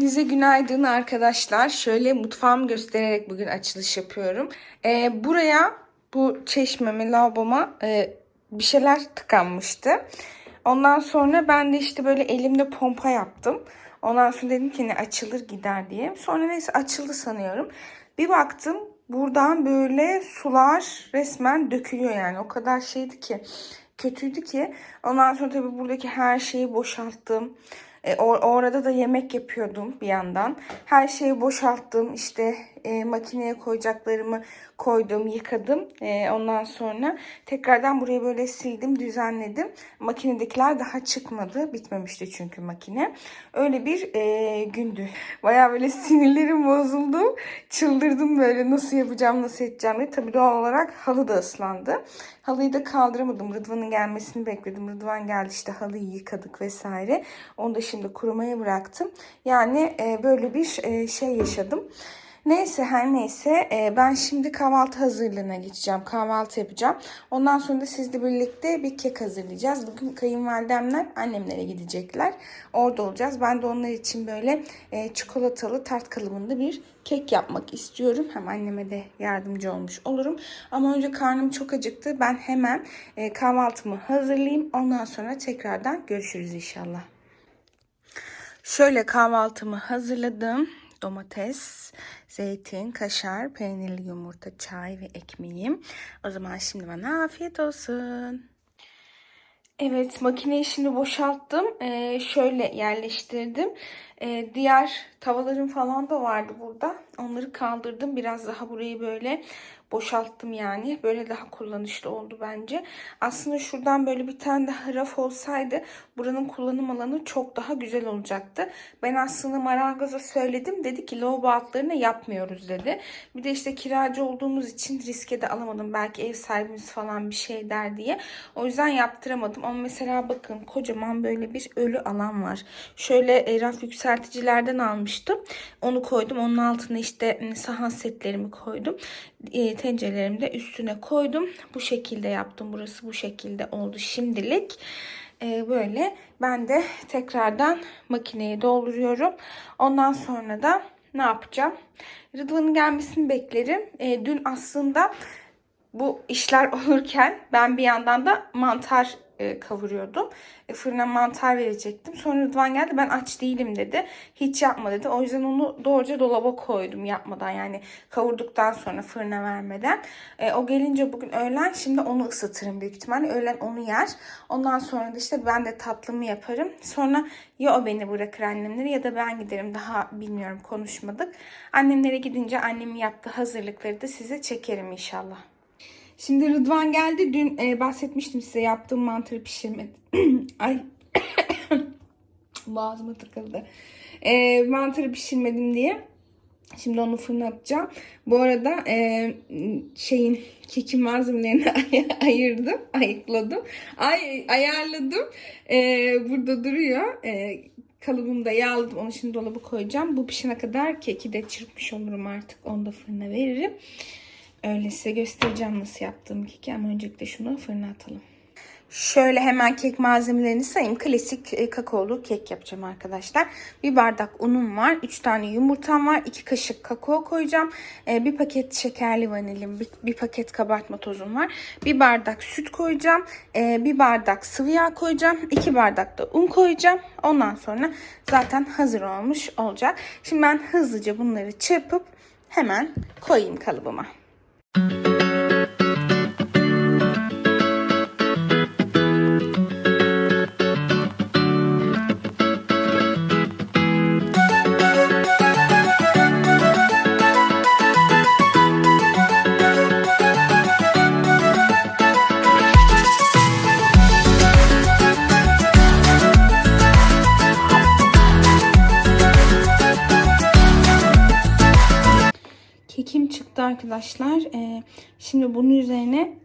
Hepinize günaydın arkadaşlar. Şöyle mutfağımı göstererek bugün açılış yapıyorum. Ee, buraya bu çeşmeme, lavaboma e, bir şeyler tıkanmıştı. Ondan sonra ben de işte böyle elimde pompa yaptım. Ondan sonra dedim ki ne açılır gider diye. Sonra neyse açıldı sanıyorum. Bir baktım buradan böyle sular resmen dökülüyor yani. O kadar şeydi ki kötüydü ki. Ondan sonra tabii buradaki her şeyi boşalttım. E, o, orada da yemek yapıyordum bir yandan. Her şeyi boşalttım. İşte e, makineye koyacaklarımı koydum, yıkadım. E, ondan sonra tekrardan burayı böyle sildim, düzenledim. Makinedekiler daha çıkmadı. Bitmemişti çünkü makine. Öyle bir e, gündü. Baya böyle sinirlerim bozuldu. Çıldırdım böyle nasıl yapacağım, nasıl edeceğim diye. Tabii doğal olarak halı da ıslandı. Halıyı da kaldıramadım. Rıdvan'ın gelmesini bekledim. Rıdvan geldi işte halıyı yıkadık vesaire. Onu da şimdi kurumaya bıraktım. Yani e, böyle bir e, şey yaşadım. Neyse her neyse e, ben şimdi kahvaltı hazırlığına geçeceğim. Kahvaltı yapacağım. Ondan sonra da sizle birlikte bir kek hazırlayacağız. Bugün kayınvalidemler annemlere gidecekler. Orada olacağız. Ben de onlar için böyle e, çikolatalı tart kalıbında bir kek yapmak istiyorum. Hem anneme de yardımcı olmuş olurum. Ama önce karnım çok acıktı. Ben hemen e, kahvaltımı hazırlayayım. Ondan sonra tekrardan görüşürüz inşallah. Şöyle kahvaltımı hazırladım. Domates, zeytin, kaşar, peynirli yumurta, çay ve ekmeğim. O zaman şimdi bana afiyet olsun. Evet makineyi şimdi boşalttım. Ee, şöyle yerleştirdim. Ee, diğer tavalarım falan da vardı burada. Onları kaldırdım. Biraz daha burayı böyle boşalttım yani. Böyle daha kullanışlı oldu bence. Aslında şuradan böyle bir tane daha raf olsaydı buranın kullanım alanı çok daha güzel olacaktı. Ben aslında marangoza söyledim. Dedi ki lavabo altlarını yapmıyoruz dedi. Bir de işte kiracı olduğumuz için riske de alamadım. Belki ev sahibimiz falan bir şey der diye. O yüzden yaptıramadım. Ama mesela bakın kocaman böyle bir ölü alan var. Şöyle e, raf yükselticilerden almıştım. Onu koydum. Onun altına işte sahan setlerimi koydum. E, tencerelerimi de üstüne koydum. Bu şekilde yaptım. Burası bu şekilde oldu şimdilik. E, böyle ben de tekrardan makineyi dolduruyorum. Ondan sonra da ne yapacağım? Rıdvan'ın gelmesini beklerim. E, dün aslında bu işler olurken ben bir yandan da mantar e, kavuruyordum. E, fırına mantar verecektim. Sonra Rıdvan geldi ben aç değilim dedi. Hiç yapma dedi. O yüzden onu doğruca dolaba koydum yapmadan yani kavurduktan sonra fırına vermeden. E, o gelince bugün öğlen şimdi onu ısıtırım büyük ihtimalle. Öğlen onu yer. Ondan sonra da işte ben de tatlımı yaparım. Sonra ya o beni bırakır annemleri ya da ben giderim. Daha bilmiyorum konuşmadık. Annemlere gidince annemin yaptığı hazırlıkları da size çekerim inşallah. Şimdi Rıdvan geldi. Dün e, bahsetmiştim size yaptığım mantarı pişirmedim. Ay boğazıma tıkıldı. E, mantarı pişirmedim diye. Şimdi onu fırına atacağım. Bu arada e, şeyin kekin malzemelerini ay- ayırdım, ayıkladım, ay ayarladım. E, burada duruyor. E, kalıbımı da yağladım. Onu şimdi dolaba koyacağım. Bu pişene kadar keki de çırpmış olurum artık. Onu da fırına veririm. Öyle size göstereceğim nasıl yaptığım keki ama öncelikle şunu fırına atalım. Şöyle hemen kek malzemelerini sayayım. Klasik e, kakaolu kek yapacağım arkadaşlar. Bir bardak unum var. 3 tane yumurtam var. 2 kaşık kakao koyacağım. E, bir paket şekerli vanilim. Bir, paket kabartma tozum var. Bir bardak süt koyacağım. E, bir bardak sıvı yağ koyacağım. 2 bardak da un koyacağım. Ondan sonra zaten hazır olmuş olacak. Şimdi ben hızlıca bunları çırpıp hemen koyayım kalıbıma. Kekim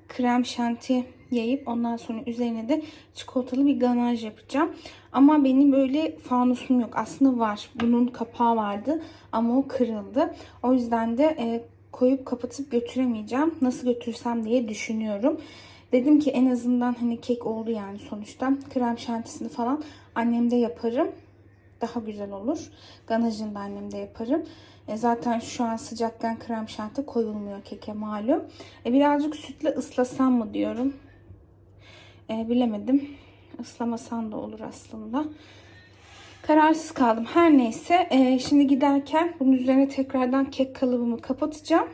krem şanti yayıp ondan sonra üzerine de çikolatalı bir ganaj yapacağım. Ama benim böyle fanusum yok. Aslında var. Bunun kapağı vardı ama o kırıldı. O yüzden de e, koyup kapatıp götüremeyeceğim. Nasıl götürsem diye düşünüyorum. Dedim ki en azından hani kek oldu yani sonuçta. Krem şantisini falan annemde yaparım. daha güzel olur. Ganajını da annemde yaparım. E, zaten şu an sıcakken krem şanti koyulmuyor keke malum. E, birazcık sütle ıslasam mı diyorum. E, bilemedim. Islamasan da olur aslında. Kararsız kaldım. Her neyse şimdi giderken bunun üzerine tekrardan kek kalıbımı kapatacağım.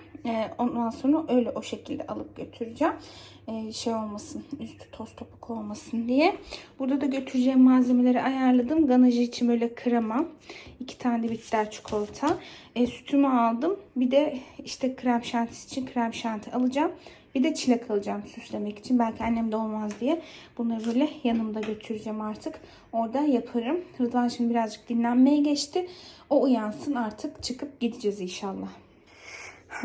Ondan sonra öyle o şekilde alıp götüreceğim. E, şey olmasın, üstü toz topuk olmasın diye. Burada da götüreceğim malzemeleri ayarladım. Ganajı için böyle krema, iki tane de bitter çikolata. E, sütümü aldım. Bir de işte krem şantisi için krem şanti alacağım. Bir de çilek alacağım süslemek için. Belki annem de olmaz diye. Bunları böyle yanımda götüreceğim artık. Orada yaparım. Rıdvan şimdi birazcık dinlenmeye geçti. O uyansın artık çıkıp gideceğiz inşallah.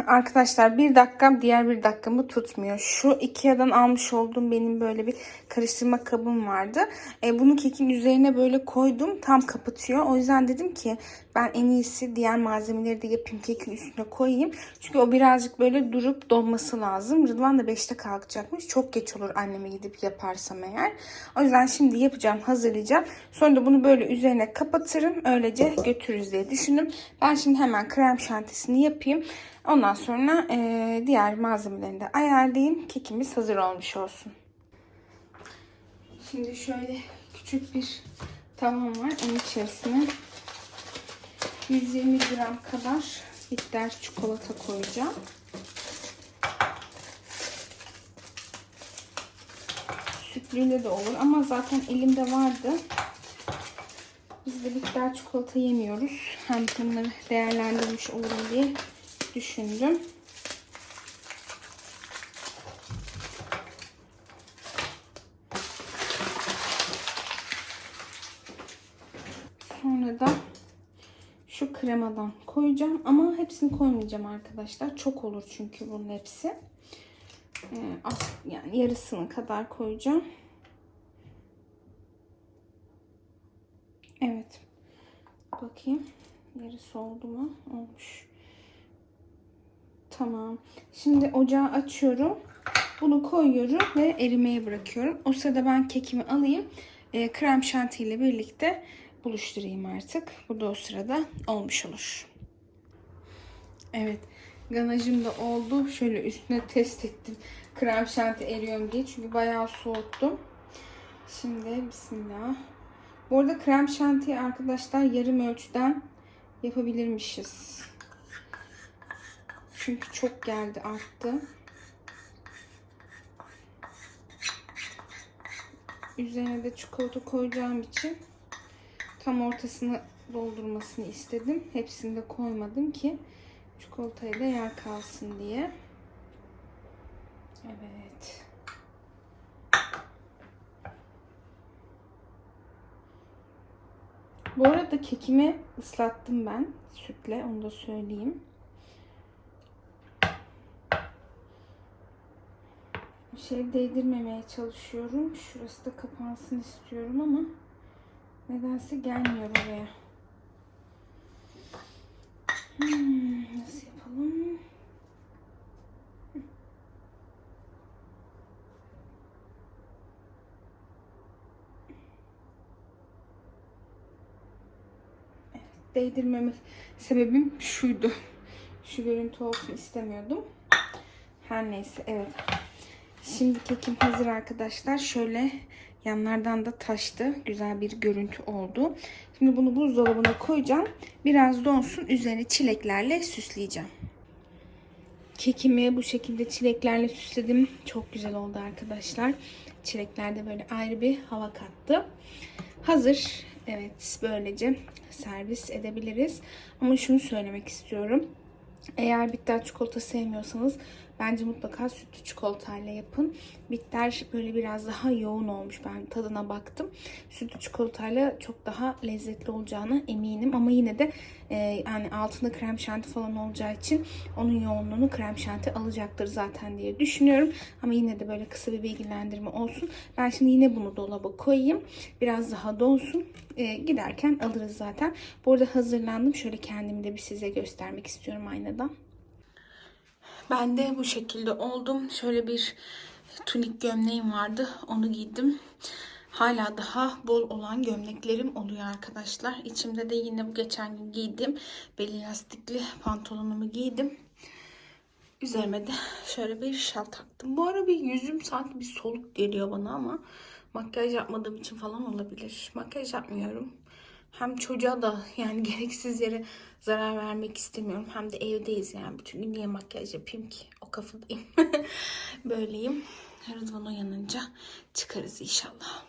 Arkadaşlar bir dakikam diğer bir dakikamı tutmuyor. Şu Ikea'dan almış olduğum benim böyle bir karıştırma kabım vardı. E, bunu kekin üzerine böyle koydum. Tam kapatıyor. O yüzden dedim ki ben en iyisi diğer malzemeleri de yapayım. Kekin üstüne koyayım. Çünkü o birazcık böyle durup donması lazım. Rıdvan da 5'te kalkacakmış. Çok geç olur anneme gidip yaparsam eğer. O yüzden şimdi yapacağım, hazırlayacağım. Sonra da bunu böyle üzerine kapatırım. Öylece götürürüz diye düşündüm. Ben şimdi hemen krem şantisini yapayım. Ondan sonra e, diğer malzemelerini de ayarlayayım. Kekimiz hazır olmuş olsun. Şimdi şöyle küçük bir tavam var. Onun içerisine 120 gram kadar bitter çikolata koyacağım. Sütlüyle de olur ama zaten elimde vardı. Biz de bitter çikolata yemiyoruz. Hem bunları değerlendirmiş olurum diye düşündüm. Sonra da şu kremadan koyacağım ama hepsini koymayacağım arkadaşlar. Çok olur çünkü bunun hepsi. Ee, yani yarısını kadar koyacağım. Evet. Bakayım. Yarısı oldu mu? Olmuş. Tamam. Şimdi ocağı açıyorum. Bunu koyuyorum ve erimeye bırakıyorum. O sırada ben kekimi alayım. E, krem şanti ile birlikte buluşturayım artık. Bu da o sırada olmuş olur. Evet. Ganajım da oldu. Şöyle üstüne test ettim. Krem şanti eriyor mu diye. Çünkü bayağı soğuttum. Şimdi bismillah. Bu arada krem şantiyi arkadaşlar yarım ölçüden yapabilirmişiz. Çünkü çok geldi arttı. Üzerine de çikolata koyacağım için tam ortasını doldurmasını istedim. Hepsini de koymadım ki çikolataya da yer kalsın diye. Evet. Bu arada kekimi ıslattım ben sütle. Onu da söyleyeyim. Bir şey değdirmemeye çalışıyorum. Şurası da kapansın istiyorum ama nedense gelmiyor oraya. Hmm, nasıl yapalım? değdirmeme sebebim şuydu. Şu görüntü olsun istemiyordum. Her neyse evet. Şimdi kekim hazır arkadaşlar. Şöyle yanlardan da taştı. Güzel bir görüntü oldu. Şimdi bunu buzdolabına koyacağım. Biraz donsun. Üzerine çileklerle süsleyeceğim. Kekimi bu şekilde çileklerle süsledim. Çok güzel oldu arkadaşlar. Çilekler de böyle ayrı bir hava kattı. Hazır. Evet böylece servis edebiliriz. Ama şunu söylemek istiyorum. Eğer bitter çikolata sevmiyorsanız bence mutlaka sütlü çikolatayla yapın. Bitter böyle biraz daha yoğun olmuş. Ben tadına baktım. Sütlü çikolatayla çok daha lezzetli olacağına eminim. Ama yine de e, yani altında krem şanti falan olacağı için onun yoğunluğunu krem şanti alacaktır zaten diye düşünüyorum. Ama yine de böyle kısa bir bilgilendirme olsun. Ben şimdi yine bunu dolaba koyayım. Biraz daha donsun. E, giderken alırız zaten. Bu arada hazırlandım. Şöyle kendimi de bir size göstermek istiyorum aynadan. Ben de bu şekilde oldum. Şöyle bir tunik gömleğim vardı. Onu giydim. hala daha bol olan gömleklerim oluyor arkadaşlar. İçimde de yine bu geçen gün giydim. Beli lastikli pantolonumu giydim. Üzerime de şöyle bir şal taktım. Bu ara bir yüzüm sanki bir soluk geliyor bana ama makyaj yapmadığım için falan olabilir. Makyaj yapmıyorum. Hem çocuğa da yani gereksiz yere zarar vermek istemiyorum. Hem de evdeyiz yani. Bütün gün niye makyaj yapayım ki? O kafadayım. Böyleyim. Rıdvan uyanınca çıkarız inşallah.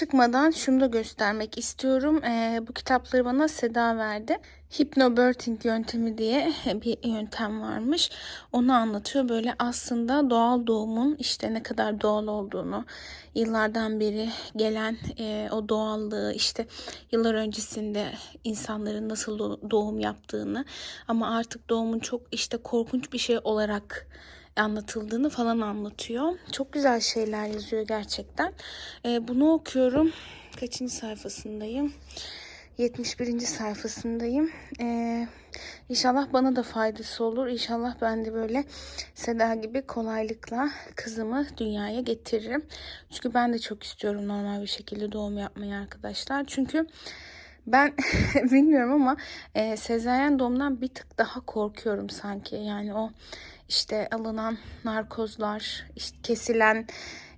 Çıkmadan şunu da göstermek istiyorum. Ee, bu kitapları bana Seda verdi. Hypnobirthing yöntemi diye bir yöntem varmış. Onu anlatıyor. Böyle aslında doğal doğumun işte ne kadar doğal olduğunu, yıllardan beri gelen e, o doğallığı, işte yıllar öncesinde insanların nasıl do- doğum yaptığını ama artık doğumun çok işte korkunç bir şey olarak anlatıldığını falan anlatıyor. Çok güzel şeyler yazıyor gerçekten. Ee, bunu okuyorum. Kaçıncı sayfasındayım? 71. sayfasındayım. Ee, inşallah bana da faydası olur. İnşallah ben de böyle Seda gibi kolaylıkla kızımı dünyaya getiririm. Çünkü ben de çok istiyorum normal bir şekilde doğum yapmayı arkadaşlar. Çünkü ben bilmiyorum ama e, sezaryen doğumdan bir tık daha korkuyorum sanki. Yani o işte alınan narkozlar, işte kesilen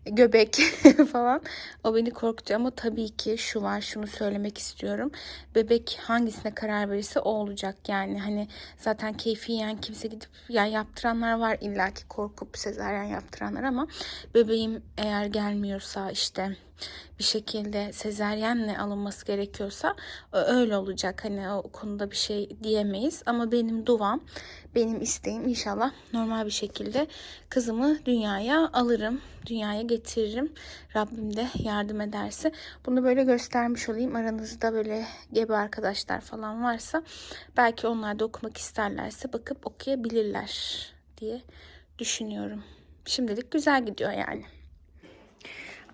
göbek falan o beni korkutuyor ama tabii ki şu var şunu söylemek istiyorum. Bebek hangisine karar verirse o olacak yani hani zaten keyfiyen kimse gidip ya yaptıranlar var illaki korkup sezaryen yaptıranlar ama bebeğim eğer gelmiyorsa işte bir şekilde sezeryenle alınması gerekiyorsa öyle olacak. Hani o konuda bir şey diyemeyiz ama benim duam, benim isteğim inşallah normal bir şekilde kızımı dünyaya alırım, dünyaya getiririm. Rabbim de yardım ederse. Bunu böyle göstermiş olayım. Aranızda böyle gebe arkadaşlar falan varsa belki onlar da okumak isterlerse bakıp okuyabilirler diye düşünüyorum. Şimdilik güzel gidiyor yani.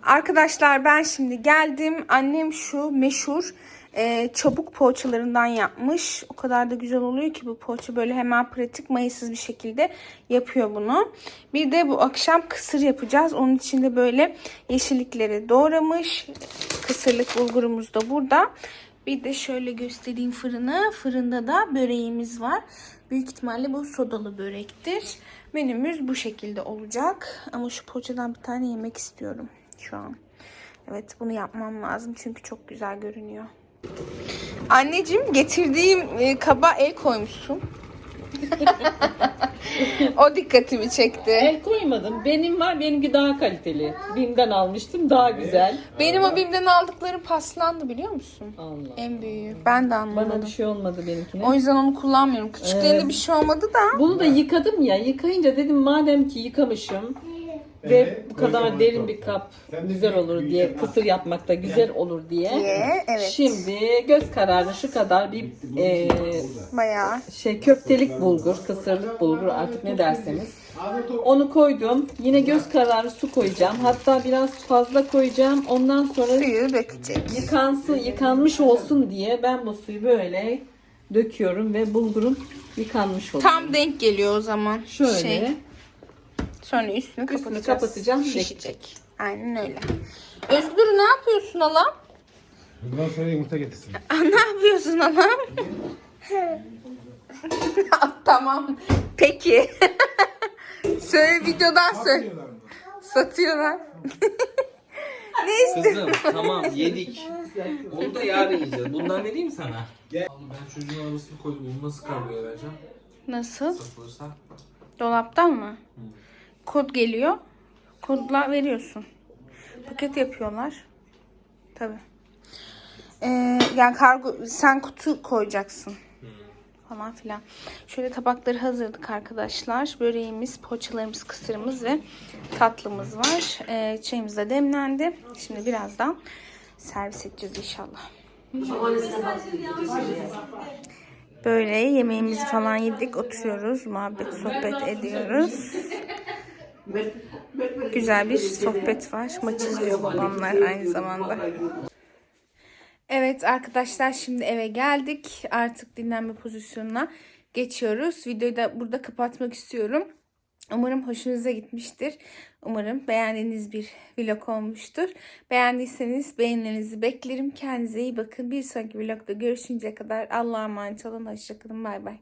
Arkadaşlar ben şimdi geldim. Annem şu meşhur e, çabuk poğaçalarından yapmış. O kadar da güzel oluyor ki bu poğaça böyle hemen pratik mayasız bir şekilde yapıyor bunu. Bir de bu akşam kısır yapacağız. Onun için de böyle yeşillikleri doğramış. Kısırlık bulgurumuz da burada. Bir de şöyle göstereyim fırını. Fırında da böreğimiz var. Büyük ihtimalle bu sodalı börektir. Menümüz bu şekilde olacak. Ama şu poğaçadan bir tane yemek istiyorum şu an. Evet bunu yapmam lazım çünkü çok güzel görünüyor. Anneciğim getirdiğim e, kaba el koymuşsun. o dikkatimi çekti. El koymadım. Benim var. Benimki daha kaliteli. Bim'den almıştım. Daha güzel. Benim o BİM'den aldıkları paslandı biliyor musun? Allah. En büyüğü. Ben de Bana anlamadım. bir şey olmadı benimkine. O yüzden onu kullanmıyorum. Küçüklerinde bir şey olmadı da. Bunu da yıkadım ya. Yıkayınca dedim madem ki yıkamışım ve bu kadar derin bir kap güzel olur diye kısır yapmakta güzel olur diye. Diye, evet. Şimdi göz kararı şu kadar bir e, Bayağı. şey köftelik bulgur, kısırlık bulgur artık ne derseniz. Onu koydum. Yine göz kararı su koyacağım. Hatta biraz fazla koyacağım. Ondan sonra Suyu dökecek. yıkansın, yıkanmış olsun diye ben bu suyu böyle döküyorum ve bulgurum yıkanmış oluyor. Tam denk geliyor o zaman. Şöyle Şey, sonra üstünü kapatacağız. kapatacağım, Şişecek. Aynen öyle. Özgür ne yapıyorsun alam? Bundan sonra yumurta getirsin. ne yapıyorsun alam? tamam. Peki. Söyle videodan söyle. Satıyorlar. ne istiyorsun? Kızım tamam yedik. Onu da yarın yiyeceğiz. Bundan vereyim sana. Ben çocuğun arabasını koydum. Bunu nasıl kargoya vereceğim? Nasıl? Satılırsa. Dolaptan mı? Kod geliyor. Kodla veriyorsun. Paket yapıyorlar. Tabi. Ee, yani kargo sen kutu koyacaksın. Falan filan. Şöyle tabakları hazırladık arkadaşlar. Böreğimiz, poğaçalarımız, kısırımız ve tatlımız var. Ee, çayımız da demlendi. Şimdi birazdan servis edeceğiz inşallah. Böyle yemeğimizi falan yedik, oturuyoruz, muhabbet, sohbet ediyoruz. Güzel bir sohbet var. Maç izliyor babamlar aynı zamanda. Evet arkadaşlar şimdi eve geldik. Artık dinlenme pozisyonuna geçiyoruz. Videoyu da burada kapatmak istiyorum. Umarım hoşunuza gitmiştir. Umarım beğendiğiniz bir vlog olmuştur. Beğendiyseniz beğenilerinizi beklerim. Kendinize iyi bakın. Bir sonraki vlogda görüşünceye kadar Allah'a emanet olun. Hoşçakalın. Bay bay.